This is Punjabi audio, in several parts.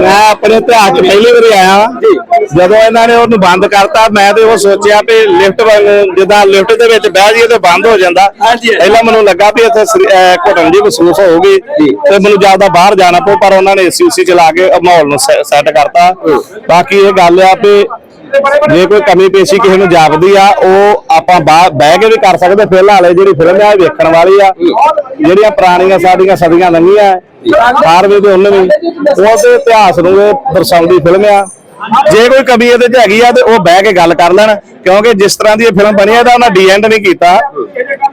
ਮੈਂ ਆਪਣੇ ਇਤਿਹਾਸ 'ਚ ਪਹਿਲੀ ਵਾਰੀ ਆਇਆ। ਜਦੋਂ ਇਹਨਾਂ ਨੇ ਉਹਨੂੰ ਬੰਦ ਕਰਤਾ ਮੈਂ ਤੇ ਉਹ ਸੋਚਿਆ ਵੀ ਲਿਫਟ ਜਿੱਦਾਂ ਲਿਫਟ ਦੇ ਵਿੱਚ ਬਹਿ ਜਾਈਏ ਤੇ ਬੰਦ ਹੋ ਜਾਂਦਾ। ਪਹਿਲਾਂ ਮੈਨੂੰ ਲੱਗਾ ਵੀ ਇੱਥੇ ਘੁਟਨ ਜੀ ਮਹਿਸੂਸ ਹੋਊਗੀ ਤੇ ਮੈਨੂੰ ਜ਼ਿਆਦਾ ਬਾਹਰ ਜਾਣਾ ਪਊ ਪਰ ਉਹਨਾਂ ਨੇ ਏਸੀ ਉਸੀ ਚਲਾ ਕੇ ਮਾਹੌਲ ਨੂੰ ਸੈੱਟ ਕਰਤਾ। ਬਾਕੀ ਇਹ ਗੱਲ ਆ ਵੀ ਜੇ ਕੋਈ ਕਮੀ ਪੇਸ਼ੀ ਕਿਸੇ ਨੂੰ ਜਾਪਦੀ ਆ, ਉਹ ਆਪਾਂ ਬਹਿ ਕੇ ਵੀ ਕਰ ਸਕਦੇ, ਫਿਲਹਾਲ ਵਾਲੇ ਜਿਹੜੀ ਫਿਲਮ ਆ ਵੇਖਣ ਵਾਲੀ ਆ। ਜਿਹੜੀਆਂ ਪੁਰਾਣੀਆਂ ਸਾਡੀਆਂ ਸਦੀਆਂ ਲੰਘੀਆਂ ਸਾਰਵੇ ਦੇ ਉਹਨੇ ਉਹਦੇ ਇਤਿਹਾਸ ਨੂੰ ਇਹ ਦਰਸਾਉਂਦੀ ਫਿਲਮ ਆ। ਜੇ ਕੋਈ ਕਮੀ ਇਹਦੇ 'ਚ ਹੈਗੀ ਆ, ਤੇ ਉਹ ਬਹਿ ਕੇ ਗੱਲ ਕਰ ਲੈਣ, ਕਿਉਂਕਿ ਜਿਸ ਤਰ੍ਹਾਂ ਦੀ ਇਹ ਫਿਲਮ ਬਣੀ ਆ, ਇਹਦਾ ਉਹਨਾਂ ਡੀ ਐਂਡ ਨਹੀਂ ਕੀਤਾ।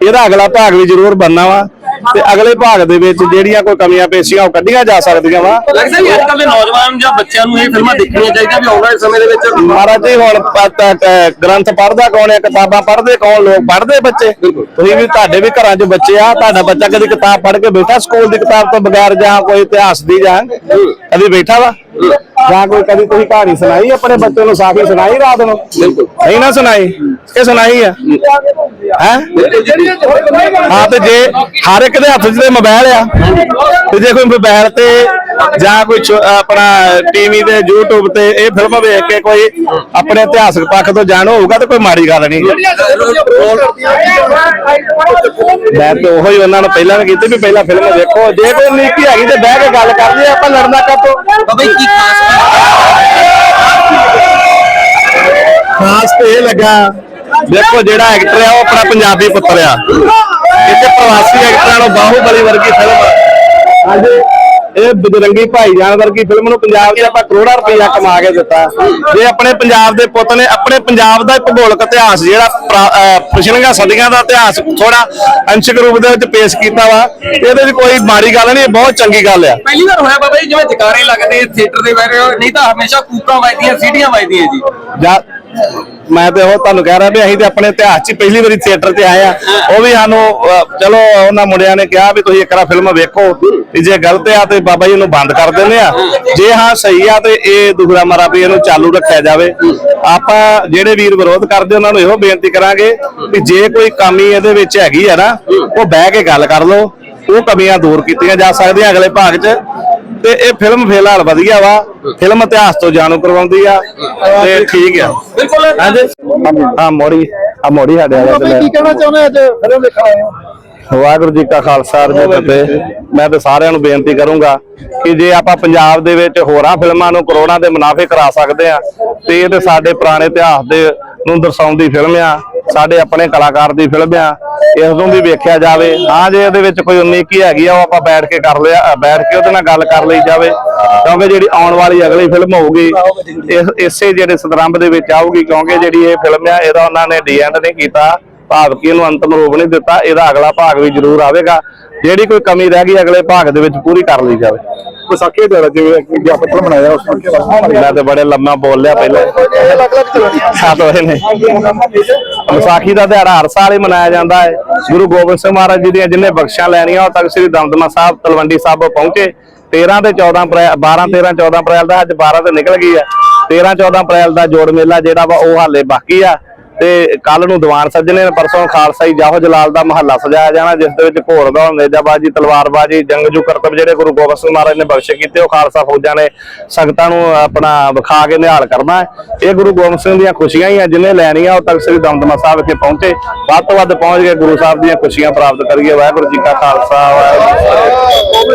ਇਹਦਾ ਅਗਲਾ ਭਾਗ ਵੀ ਜ਼ਰੂਰ ਬਣਨਾ ਵਾ। ਤੇ ਅਗਲੇ ਭਾਗ ਦੇ ਵਿੱਚ ਜਿਹੜੀਆਂ ਕੋਈ ਕਮੀਆਂ ਪੇਸ਼ੀਆਂ ਉਹ ਕੱਢੀਆਂ ਜਾ ਸਕਦੀਆਂ ਵਾ। ਲੱਗਦਾ ਵੀ ਅੱਜ ਕੱਲ੍ਹ ਦੇ ਨੌਜਵਾਨ ਜਾਂ ਬੱਚਿਆਂ ਨੂੰ ਇਹ ਫਿਲਮਾਂ ਦੇਖਣੀਆਂ ਚਾਹੀਦੀਆਂ ਵੀ ਆਉਣ ਵਾਲੇ ਸਮੇਂ ਦੇ ਵਿੱਚ। ਮਹਾਰਾਜ ਜੀ ਹੁਣ ਗ੍ਰੰਥ ਪੜ੍ਹਦਾ ਕੌਣ ਹੈ ਕਿਤਾਬਾਂ ਪੜ੍ਹਦੇ ਕੌਣ ਲੋਕ ਪੜ੍ਹਦੇ ਬੱਚੇ? ਤੁਸੀਂ ਵੀ ਤੁਹਾਡੇ ਵੀ ਘਰਾਂ 'ਚ ਬੱਚੇ ਆ ਤੁਹਾਡਾ ਬੱਚਾ ਕਦੀ ਕਿਤਾਬ ਪੜ੍ਹ ਕੇ ਬੈਠਾ ਸਕੂਲ ਦੀ ਕਿਤਾਬ ਤੋਂ ਬਗੈਰ ਜਾਂ ਕੋਈ ਇਤਿਹਾਸ ਦੀ ਜਾਂ ਕਦੀ ਬੈਠਾ ਵਾ? ਜਾਂ ਕੋਈ ਕਦੀ ਤੁਸੀਂ ਕਹਾਣੀ ਸੁਣਾਈ ਆਪਣੇ ਬੱਚੇ ਨੂੰ ਸਾਖੀ ਸੁਣਾਈ ਰਾਤ ਨੂੰ? ਨਹੀਂ ਨਾ ਸੁਣਾਈ ਕਿ ਸੁਣਾਈ ਆ। ਹੈ? ਹਾਂ ਤੇ ਜੇ ਹਰ ਇੱਕ ਦੇ ਹੱਥ 'ਚ ਤੇ ਮੋਬਾਈਲ ਆ ਤੇ ਜੇ ਕੋਈ ਮੋਬਾਈਲ ਤੇ ਜਾਂ ਕੋਈ ਆਪਣਾ ਟੀਵੀ ਤੇ YouTube ਤੇ ਇਹ ਫਿਲਮ ਵੇਖ ਕੇ ਕੋਈ ਆਪਣੇ ਇਤਿਹਾਸਕ ਪੱਖ ਤੋਂ ਜਾਣੂ ਹੋਊਗਾ ਤੇ ਕੋਈ ਮਾੜੀ ਗੱਲ ਨਹੀਂ ਮੈਂ ਤੇ ਉਹੋ ਹੀ ਉਹਨਾਂ ਨੂੰ ਪਹਿਲਾਂ ਵੀ ਕੀਤੀ ਵੀ ਪਹਿਲਾਂ ਫਿਲਮ ਵੇਖੋ। ਜੇ ਕੋਈ ਨੀਤੀ ਹੈਗੀ ਤੇ ਬਹਿ ਕੇ ਗੱਲ ਕਰਦੇ ਆਪਾਂ ਲੜਨਾ ਕਾਤੋਂ ਬਾਬਾ ਕੀ ਖਾਸ ਖਾਸ ਤੇ ਇਹ ਲੱਗਾ ਦੇਖੋ ਜਿਹੜਾ ਐਕਟਰ ਆ ਉਹ ਆਪਣਾ ਪੰਜਾਬੀ ਪੁੱਤਰ ਆ। ਇੱਥੇ ਪ੍ਰਵਾਸੀ ਐਕਟਰਾਂ ਨੂੰ ਬਾਹੂਬਲੀ ਵਰਗੀ ਫਿਲਮ ਅੱਜ ਇਹ ਬਜਰੰਗੀ ਭਾਈਜਾਨ ਵਰਗੀ ਫਿਲਮ ਨੂੰ ਪੰਜਾਬ 'ਚ ਆਪਾਂ ਕਰੋੜਾਂ ਰੁਪਈਆ ਕਮਾ ਕੇ ਦਿੱਤਾ। ਜੇ ਆਪਣੇ ਪੰਜਾਬ ਦੇ ਪੁੱਤ ਨੇ ਆਪਣੇ ਪੰਜਾਬ ਦਾ ਭੂਗੋਲਕ ਇਤਿਹਾਸ ਜਿਹੜਾ ਪਿਛਲੀਆਂ ਸਦੀਆਂ ਦਾ ਇਤਿਹਾਸ ਥੋੜਾ ਅੰਸ਼ਕ ਰੂਪ ਦੇ ਵਿੱਚ ਪੇਸ਼ ਕੀਤਾ ਵਾ ਇਹਦੇ 'ਚ ਕੋਈ ਮਾੜੀ ਗੱਲ ਨਹੀਂ ਬਹੁਤ ਚੰਗੀ ਗੱਲ ਆ। ਪਹਿਲੀ ਵਾਰ ਹੋਇਆ ਬਾਬਾ ਜੀ ਜਿਵੇਂ ਜਕਾਰੇ ਲੱਗਦੇ ਥੀਏਟਰ ਦੇ ਬਾਰੇ ਨਹੀਂ ਤਾਂ ਹਮੇਸ਼ਾ ਕੂਕਾਂ ਵੱਜਦੀਆਂ ਸੀਟੀਆਂ ਵੱਜਦੀਆਂ ਜੀ। ਜਾਂ ਮੈਂ ਤੇ ਉਹ ਤੁਹਾਨੂੰ ਕਹਿ ਰਿਹਾ ਵੀ ਅਸੀਂ ਤੇ ਆਪਣੇ ਇਤਿਹਾਸ 'ਚ ਪਹਿਲੀ ਵਾਰੀ ਥੀਏਟਰ ਤੇ ਆਏ ਆ। ਉਹ ਵੀ ਸਾਨੂੰ ਚਲੋ ਉਹਨਾਂ ਮੁੰਡਿਆਂ ਨੇ ਕਿਹਾ ਵੀ ਤੁਸੀਂ ਇੱਕ ਵਾਰ ਫਿਲਮ ਵੇਖੋ ਤੇ ਜੇ ਗਲਤ ਆ ਤੇ ਬਾਬਾ ਜੀ ਨੂੰ ਬੰਦ ਕਰ ਦਿੰਦੇ ਆ। ਜੇ ਹਾਂ ਸਹੀ ਆ ਤੇ ਇਹ ਦੁਗਰਾ ਮਾਰਾ ਵੀ ਇਹਨੂੰ ਚਾਲੂ ਰੱਖਿਆ ਜਾਵੇ। ਆਪਾਂ ਜਿਹੜੇ ਵੀਰ ਵਿਰੋਧ ਕਰਦੇ, ਉਹਨਾਂ ਨੂੰ ਇਹੋ ਬੇਨਤੀ ਕਰਾਂਗੇ ਵੀ ਜੇ ਕੋਈ ਕਮੀ ਇਹਦੇ ਵਿੱਚ ਹੈਗੀ ਆ ਨਾ, ਉਹ ਬਹਿ ਕੇ ਗੱਲ ਕਰ ਲਓ। ਉਹ ਕਮੀਆਂ ਦੂਰ ਕੀਤੀਆਂ ਜਾ ਸਕਦੀਆਂ ਅਗਲੇ ਭਾਗ 'ਚ। ਤੇ ਇਹ ਫਿਲਮ ਫਿਲਹਾਲ ਵਧੀਆ ਵਾ। ਫਿਲਮ ਇਤਿਹਾਸ ਤੋਂ ਜਾਣੂ ਕਰਵਾਉਂਦੀ ਆ ਤੇ ਠੀਕ ਆ। ਬਿਲਕੁਲ। ਹਾਂਜੀ। ਹਾਂ ਮੋੜੀ ਆ ਮੋੜੀ ਸਾਡੇ ਵਾਲਾ ਤੇ ਲੈ। ਕਹਿਣਾ ਚਾਹੁੰਦੇ ਅੱਜ? ਫਿਲਮ ਦੇਖਣ ਆਏ ਹੋ? ਵਾਹਿਗੁਰੂ ਜੀ ਕਾ ਖਾਲਸਾ ਜੀ ਕੀ ਫਤਿਹ ਮੈਂ ਤੇ ਸਾਰਿਆਂ ਨੂੰ ਬੇਨਤੀ ਕਰੂੰਗਾ ਕਿ ਜੇ ਆਪਾਂ ਪੰਜਾਬ ਦੇ ਵਿੱਚ ਹੋਰਾਂ ਫਿਲਮਾਂ ਨੂੰ ਕਰੋੜਾਂ ਦੇ ਮੁਨਾਫੇ ਕਰਾ ਸਕਦੇ ਆ ਤੇ ਇਹ ਤੇ ਸਾਡੇ ਪੁਰਾਣੇ ਇਤਿਹਾਸ ਦੇ ਨੂੰ ਦਰਸਾਉਂਦੀ ਫਿਲਮ ਆ। ਸਾਡੇ ਆਪਣੇ ਕਲਾਕਾਰ ਦੀ ਫਿਲਮ ਆ, ਇਸ ਨੂੰ ਵੀ ਵੇਖਿਆ ਜਾਵੇ। ਹਾਂ ਜੇ ਇਹਦੇ ਵਿੱਚ ਕੋਈ ਉਨੀਕੀ ਹੈਗੀ ਆ, ਉਹ ਆਪਾਂ ਬੈਠ ਕੇ ਕਰ ਲਿਆ, ਬੈਠ ਕੇ ਉਹਦੇ ਨਾਲ ਗੱਲ ਕਰ ਲਈ ਜਾਵੇ। ਕਿਉਂਕਿ ਜਿਹੜੀ ਆਉਣ ਵਾਲੀ ਅਗਲੀ ਫਿਲਮ ਹੋਊਗੀ, ਇਸ, ਇਸੇ ਜਿਹੜੇ ਸੰਦਰਭ ਦੇ ਵਿੱਚ ਆਊਗੀ, ਕਿਉਂਕਿ ਜਿਹੜੀ ਇਹ ਫਿਲਮ ਆ, ਇਹਦਾ ਉਹਨਾਂ ਨੇ ਡੀਐਂਡ ਨਹੀਂ ਕੀਤਾ। ਭਾਵ ਕਿ ਇਹਨੂੰ ਅੰਤਮ ਰੂਪ ਨਹੀਂ ਦਿੱਤਾ, ਇਹਦਾ ਅਗਲਾ ਭਾਗ ਵੀ ਜ਼ਰੂਰ ਆਵੇਗਾ। ਜਿਹੜੀ ਕੋਈ ਕਮੀ ਰਹਿ ਗਈ ਅਗਲੇ ਭਾਗ ਦੇ ਵਿੱਚ ਪੂਰੀ ਕਰ ਲਈ ਜਾਵੇ। ਵਿਸਾਖੀ ਦੇ ਜਿਵੇਂ ਕਿ ਆਪਾਂ ਫਿਲਮ ਬਣਾਇਆ ਉਸ ਨੂੰ ਮੈਂ ਤੇ ਬੜੇ ਲੰਮਾ ਬੋਲ ਲਿਆ ਪਹਿਲਾਂ। ਸਾਤ ਹੋਏ ਨੇ ਵਿਸਾਖੀ ਦਾ ਦਿਹਾੜਾ ਹਰ ਸਾਲ ਹੀ ਮਨਾਇਆ ਜਾਂਦਾ ਹੈ। ਗੁਰੂ ਗੋਬਿੰਦ ਸਿੰਘ ਮਹਾਰਾਜ ਜੀ ਦੀਆਂ ਜਿੰਨੇ ਬਖਸ਼ਾਂ ਲੈਣੀਆਂ ਉਹ ਤੱਕ ਸ੍ਰੀ ਦਮਦਮਾ ਸਾਹਿਬ ਤਲਵੰਡੀ ਸਾਹਿਬ ਪਹੁੰਚੇ। 13 ਤੇ 14 ਅਪ੍ਰੈਲ 12 13 14 ਅਪ੍ਰੈਲ ਦਾ ਅੱਜ 12 ਤੇ ਨਿਕਲ ਗਈ ਹੈ। 13 14 ਅਪ੍ਰੈਲ ਦਾ ਜੋੜ ਮੇਲਾ ਜਿਹੜਾ ਵਾ ਉਹ ਹਾਲੇ ਬਾਕੀ ਆ। ਤੇ ਕੱਲ ਨੂੰ ਦੀਵਾਨ ਸੱਜਣੇ ਪਰਸੋਂ ਖਾਲਸਾਈ ਜਾਹੋ ਜਲਾਲ ਦਾ ਮਹੱਲਾ ਸਜਾਇਆ ਜਾਣਾ, ਜਿਸ ਦੇ ਵਿੱਚ ਘੋੜ ਦੌੜ ਨੇਜਾਬਾਜੀ, ਤਲਵਾਰਬਾਜੀ ਜੰਗਜੂ ਕਰਤਬ ਜਿਹੜੇ ਗੁਰੂ ਗੋਬਿੰਦ ਸਿੰਘ ਮਹਾਰਾਜ ਨੇ ਬਖਸ਼ੇ ਕੀਤੇ, ਉਹ ਖਾਲਸਾ ਫੌਜਾਂ ਨੇ ਸੰਗਤਾਂ ਨੂੰ ਆਪਣਾ ਵਿਖਾ ਕੇ ਨਿਹਾਲ ਕਰਨਾ ਇਹ ਗੁਰੂ ਗੋਬਿੰਦ ਸਿੰਘ ਦੀਆਂ ਖੁਸ਼ੀਆਂ ਹੀ ਆ, ਜਿਨੇ ਲੈਣੀਆਂ, ਉਹ ਤੱਕ ਸ੍ਰੀ ਦਮਦਮਾ ਸਾਹਿਬ ਵਿਖੇ ਪਹੁੰਚੇ। ਵੱਧ ਤੋਂ ਵੱਧ ਪਹੁੰਚ ਕੇ ਗੁਰੂ ਸਾਹਿਬ ਦੀਆਂ ਖੁਸ਼ੀਆਂ ਪ੍ਰਾਪਤ ਕਰੀਏ। ਵਾਹਿਗੁਰੂ ਜੀ ਕਾ ਖਾਲਸਾ, ਵਾਹਿਗੁਰੂ